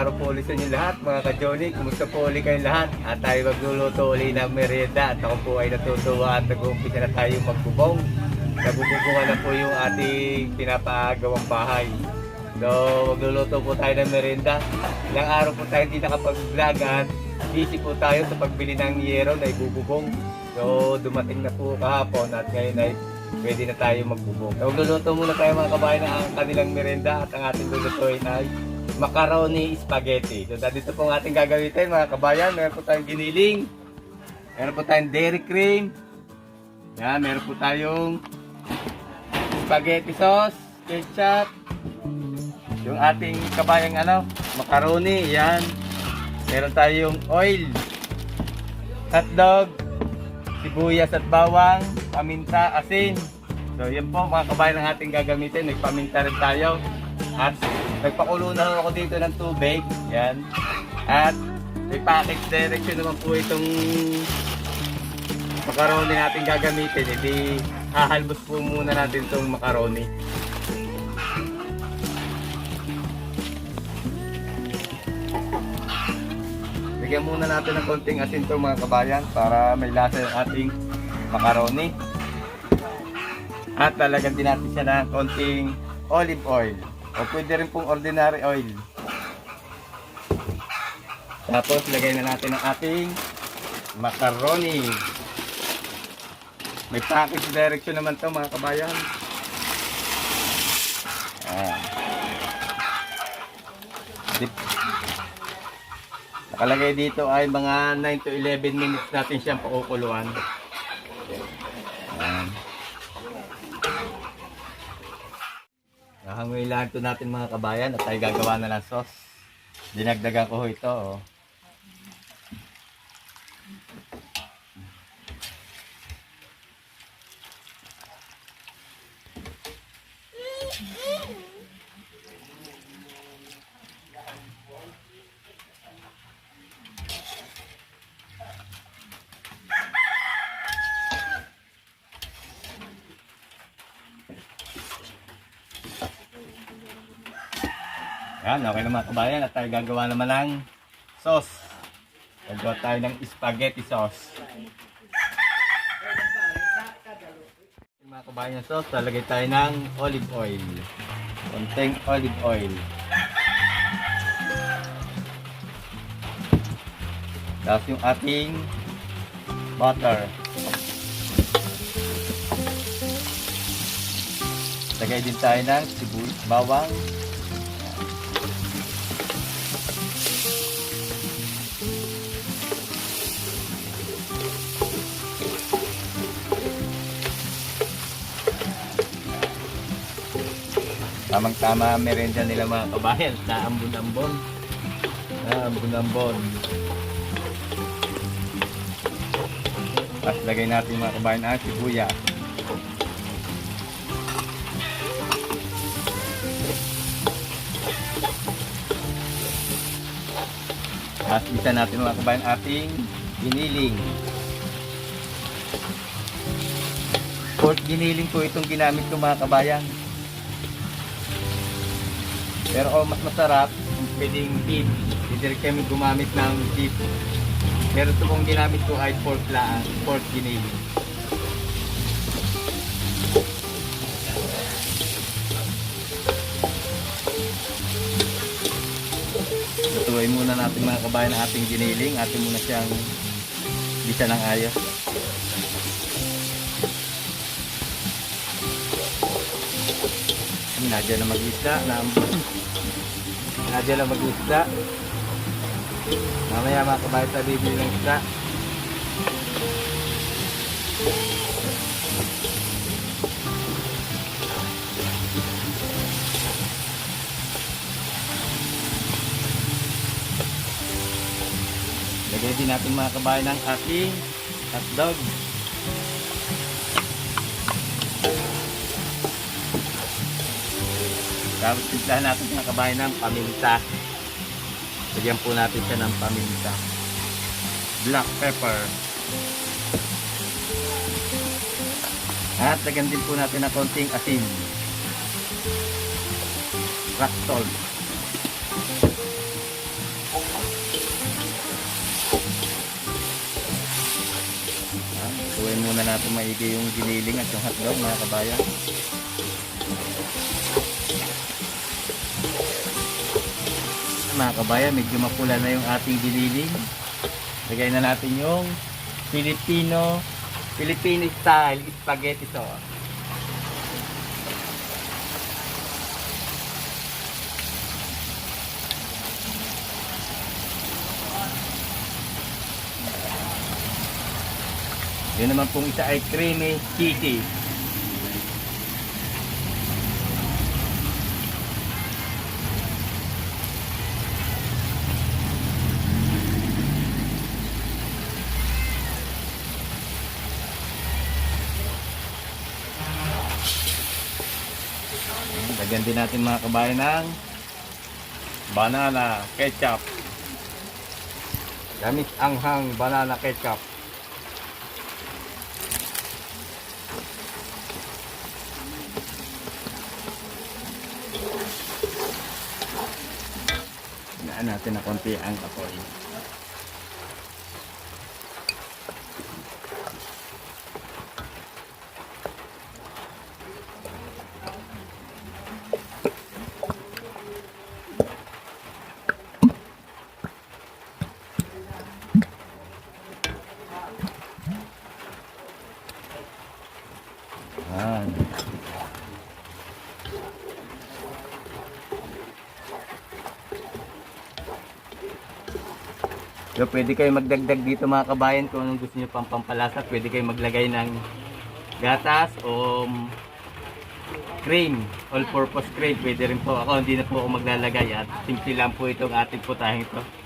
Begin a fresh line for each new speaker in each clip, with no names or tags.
araw po ulit sa inyo lahat mga ka-Jolly. Kumusta po ulit kayong lahat? At tayo magluluto ulit ng merienda at ako po ay natutuwa at nag-uumpisa na tayo magbubong. Nabububungan na po yung ating pinapagawang bahay. So, magluluto po tayo ng merienda. Ilang araw po tayo hindi nakapag-vlog at busy po tayo sa pagbili ng yero na ibububong. So, dumating na po kahapon at ngayon ay pwede na tayo magbubong. So, magluluto muna tayo mga kabayan ng ang kanilang merienda at ang ating lulutuin ay macaroni spaghetti. So, dito po ang ating gagamitin mga kabayan. Meron po tayong giniling. Meron po tayong dairy cream. Yan, meron po tayong spaghetti sauce, ketchup, yung ating kabayang ano, macaroni, yan. Meron tayong oil, hotdog, sibuyas at bawang, paminta, asin. So yan po mga kabayan ang ating gagamitin. Nagpaminta rin tayo. At nagpakulo na ako dito ng tubig. Yan. At may package direction naman po itong macaroni natin gagamitin. Hindi hahalbos po muna natin itong macaroni. Bigyan muna natin ng konting asin itong mga kabayan para may lasa yung ating macaroni. At lalagyan din natin siya ng konting olive oil. O pwede rin pong ordinary oil. Tapos lagay na natin ang ating macaroni. May package direction naman to mga kabayan. Ayan. Dip. Nakalagay dito ay mga 9 to 11 minutes natin siyang pakukuluan. Nahangoy lang ito natin mga kabayan at tayo gagawa na ng sauce. Dinagdagan ko ito. Oh. Yan, okay na mga kabayan at tayo gagawa naman ng sauce. Gagawa tayo ng spaghetti sauce. Mga kabayan sauce, lalagay tayo ng olive oil. Konting olive oil. Tapos yung ating butter. Lagay din tayo ng sibuyas, bawang, Tamang tama ang merenda nila mga kabayan. Naambon-ambon. Naambon-ambon. Tapos lagay natin mga kabayan ang sibuyas. Tapos isa natin mga kabayan ating giniling. Pork giniling po itong ginamit ko mga kabayan. Pero kung mas masarap, pwedeng beef, hindi kami gumamit ng beef. Pero ito kung ginamit ko ay pork lang, pork giniling. Lutuin muna natin mga kabayan ang ating giniling. Atin muna siyang bisa ng ayos. Nadya na mag-isda. Na Nadya na mag-isda. Mamaya mga kabayan tayo bibili ng isda. Lagay din natin mga kabayan ng ating hotdog. Tapos timplahan natin mga kabayan ng paminta. Lagyan po natin siya ng paminta. Black pepper. At lagyan din po natin ng konting asin. Rock salt. Tuwin muna natin maigi yung giniling at yung hotdog mga kabayan. Mga kabayan, medyo mapula na yung ating giniling. Lagay na natin yung Filipino Filipino style spaghetti sauce. Yun naman pong isa ay creamy cheesy. Lagyan din natin mga kabayan ng banana ketchup. Gamit anghang banana ketchup. Hinaan natin na konti ang apoy. So, pwede kayo magdagdag dito mga kabayan kung anong gusto nyo pang pampalasa. Pwede kayo maglagay ng gatas o mm, cream, all-purpose cream. Pwede rin po ako, hindi na po ako maglalagay at simple lang po itong ating putahing ito.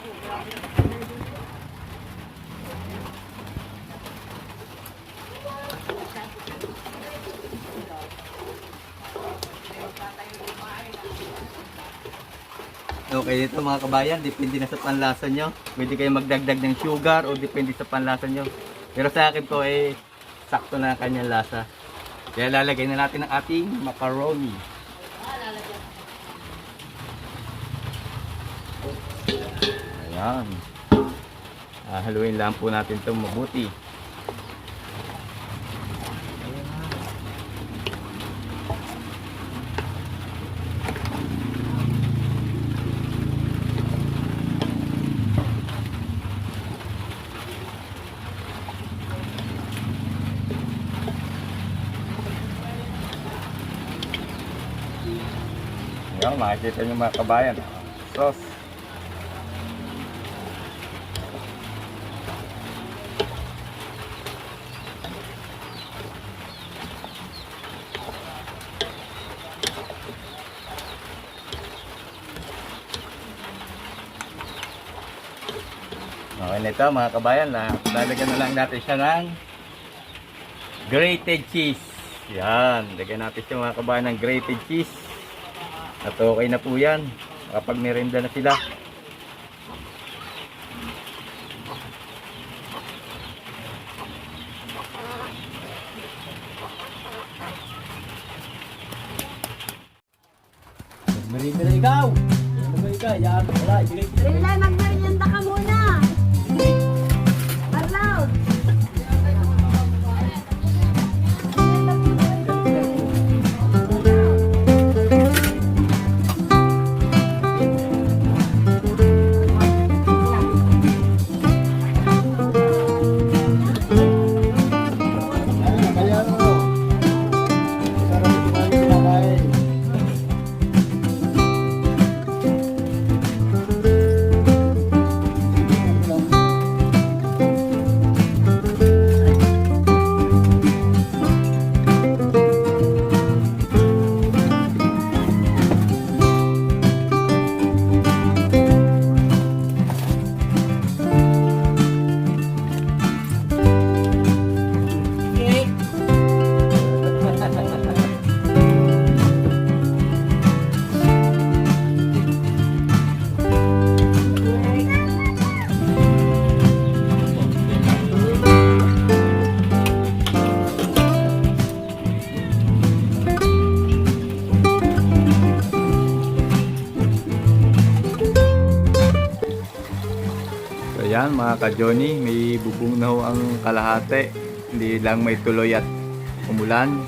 Okay, dito mga kabayan, depende na sa panlasa nyo. Pwede kayo magdagdag ng sugar o depende sa panlasa nyo. Pero sa akin po eh, sakto na ang kanyang lasa. Kaya lalagay na natin ang ating macaroni. Ayan. Ah, haluin lang po natin itong mabuti. Ayan, makikita nyo mga kabayan. Sauce. Okay na ito mga kabayan na lalagyan na lang natin siya ng grated cheese. Yan, lagyan natin siya mga kabayan ng grated cheese. At okay na po yan. Kapag merenda na sila. Merenda na ikaw! Ano ba ikaw? Yan, wala. Ibigay ko So yan mga ka-Johnny, may bubong na ho ang kalahati
hindi lang may tuloy at umulan.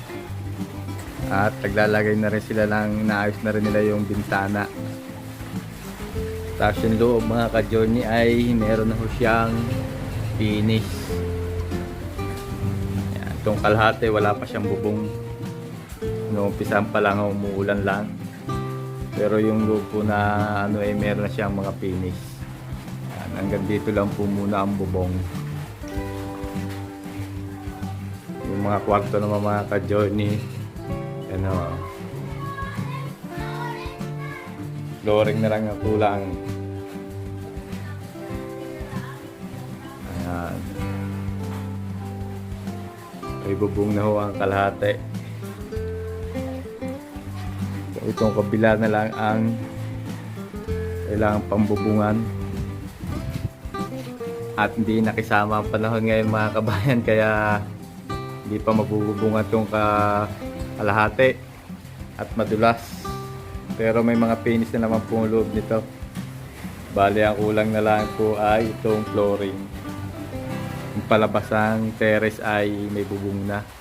At naglalagay na rin sila ng naayos na rin nila yung bintana. Tapos yung loob mga ka-journey ay meron na ho siyang finish. Yan, itong kalahati wala pa siyang bubong. No, umpisan pa lang umuulan lang. Pero yung loob na ano ay meron na siyang mga finish. Hanggang dito lang po muna ang bubong. Yung mga kwarto naman mga ka-journey, ano, flooring na lang ang kulang. Ayan. Ay bubong na ho ang kalahati. So, itong kabila na lang ang kailangan pambubungan. At hindi nakisama ang panahon ngayon mga kabayan kaya hindi pa mabubungan itong ka kalahati at madulas. Pero may mga finish na naman po loob nito. Bali ang kulang na lang po ay itong flooring. Yung palabasang terrace ay may bubong na.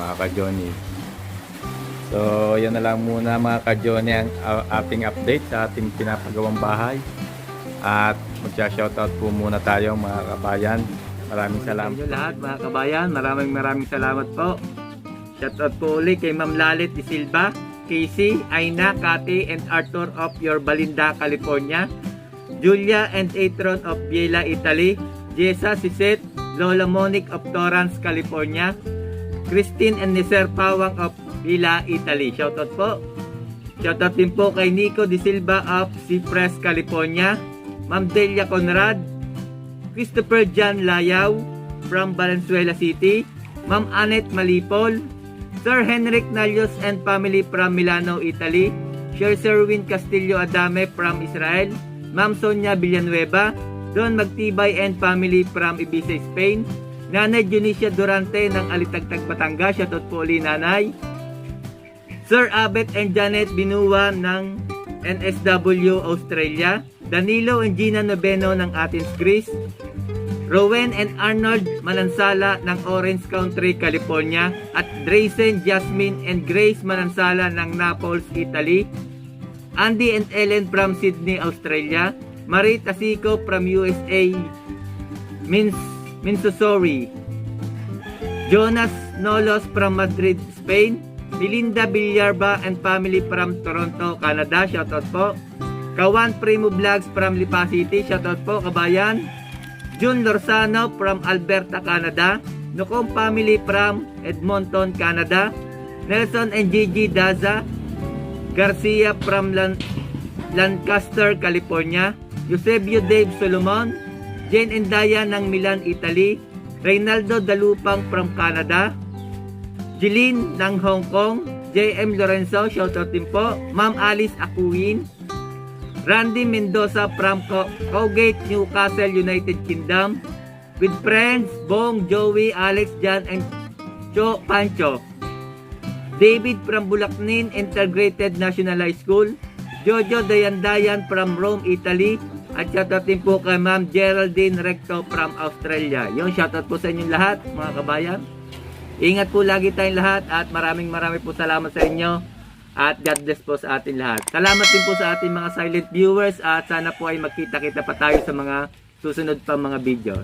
Mga ka-Johnny. So, yan na lang muna mga ka-Johnny ang uh, ating update sa ating pinapagawang bahay. At magsa-shoutout po muna tayo mga kabayan. Maraming salamat. Sa lahat mga kabayan, maraming maraming salamat po. Shoutout po ulit kay Ma'am Lalit Di Silva, Casey, Aina, Kati, and Arthur of Yorbalinda, California. Julia and Atron of Biela, Italy. Jessa Siset, Lola Monique of Torrance, California. Christine and Niser Pawang of Villa, Italy. Shoutout po. Shoutout din po kay Nico Di Silva of Cypress, California. Ma'am Delia Conrad. Christopher John Layaw from Valenzuela City. Ma'am Annette Malipol. Sir Henrik Nalios and family from Milano, Italy. Sir Serwin Castillo Adame from Israel. Ma'am Sonia Villanueva. Don Magtibay and family from Ibiza, Spain. Nanay Junicia Durante ng Alitagtag, Batangas. Shoutout po uli nanay. Sir Abet and Janet Binua ng NSW Australia. Danilo and Gina Noveno ng Athens, Greece. Rowan and Arnold Manansala ng Orange Country, California. At Draysen, Jasmine and Grace Manansala ng Naples, Italy. Andy and Ellen from Sydney, Australia. Marie Tasico from USA, Mins Minsusori. Jonas Nolos from Madrid, Spain. Melinda Villarba and family from Toronto, Canada. Shoutout po. Kawan Primo Vlogs from Lipa City. Shoutout po, kabayan. June Lorzano from Alberta, Canada. Nukom family from Edmonton, Canada. Nelson and Gigi Daza. Garcia from Lan Lancaster, California. Eusebio Dave Solomon. Jane Diane ng Milan, Italy. Reynaldo Dalupang from Canada. Jeline ng Hong Kong. JM Lorenzo, shoutout din po. Ma'am Alice Akuin. Randy Mendoza from Co- Cowgate, Newcastle, United Kingdom. With friends, Bong, Joey, Alex, John, and Cho Pancho. David from Bulacnin Integrated National High School. Jojo Dayandayan from Rome, Italy. At shoutout din po kay Ma'am Geraldine Recto from Australia. Yung shoutout po sa inyong lahat, mga kabayan. Ingat po lagi tayong lahat at maraming maraming po salamat sa inyo. At God bless po sa atin lahat. Salamat din po sa ating mga silent viewers at sana po ay magkita-kita pa tayo sa mga susunod pa mga video.